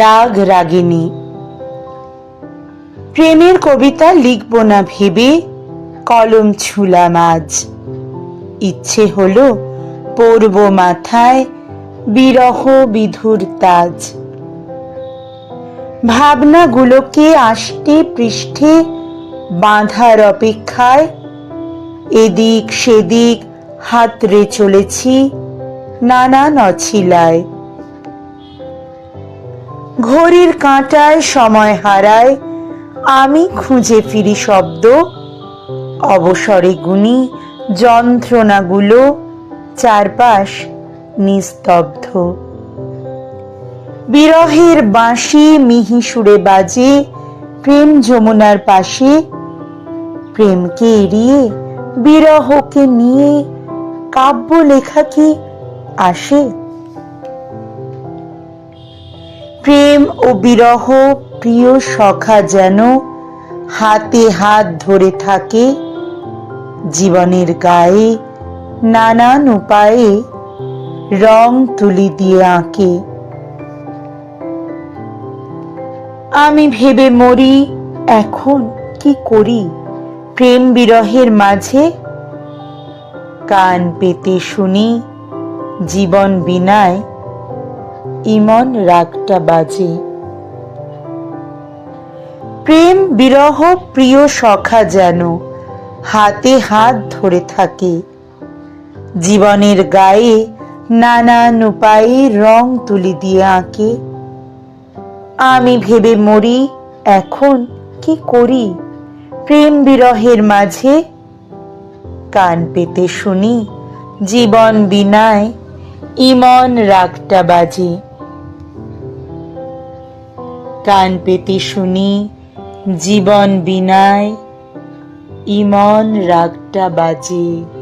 রাগ রাগিনী, প্রেমের কবিতা লিখব না ভেবে, কলম ছুলাম আজ ইচ্ছে হলো পরব মাথায় বিরহ বিধুর তাজ। ভাবনাগুলোকে আষ্টে পৃষ্ঠে বাঁধার অপেক্ষায় এদিক সেদিক হাতড়ে চলেছি নানান অছিলায় ঘড়ির কাঁটায় সময় হারায়, আমি খুঁজে ফিরি শব্দ, অবসরে গুনি যন্ত্রণাগুলো চারপাশ নিস্তব্ধ। বিরহের বাঁশি মিহি সুরে বাজে, প্রেম যমুনার পাশে প্রেমকে এড়িয়ে বিরহকে নিয়ে কাব্য লেখা কি আসে? প্রেম ও বিরহ প্রিয় সখা যেন হাতে হাত ধরে থাকে, জীবনের গায়ে নানান উপায়ে রং তুলি দিয়ে আঁকে। আমি ভেবে মরি, এখন কি করি? প্রেম বিরহের মাঝে কান পেতে শুনি, জীবন বিনায় ইমন রাগটা বাজে। প্রেম বিরহ প্রিয় সখা যেন হাতে হাত ধরে থাকে। জীবনের গায়ে নানান উপায়ে রং তুলি দিয়ে আঁকে। আমি ভেবে মরি, এখন কি করি? প্রেম বিরহের মাঝে কান পেতে শুনি, জীবন বিনায় ইমন রাগটা বাজে। কান পেতে শুনি, জীবন বিনায় ইমন রাগটা বাজে।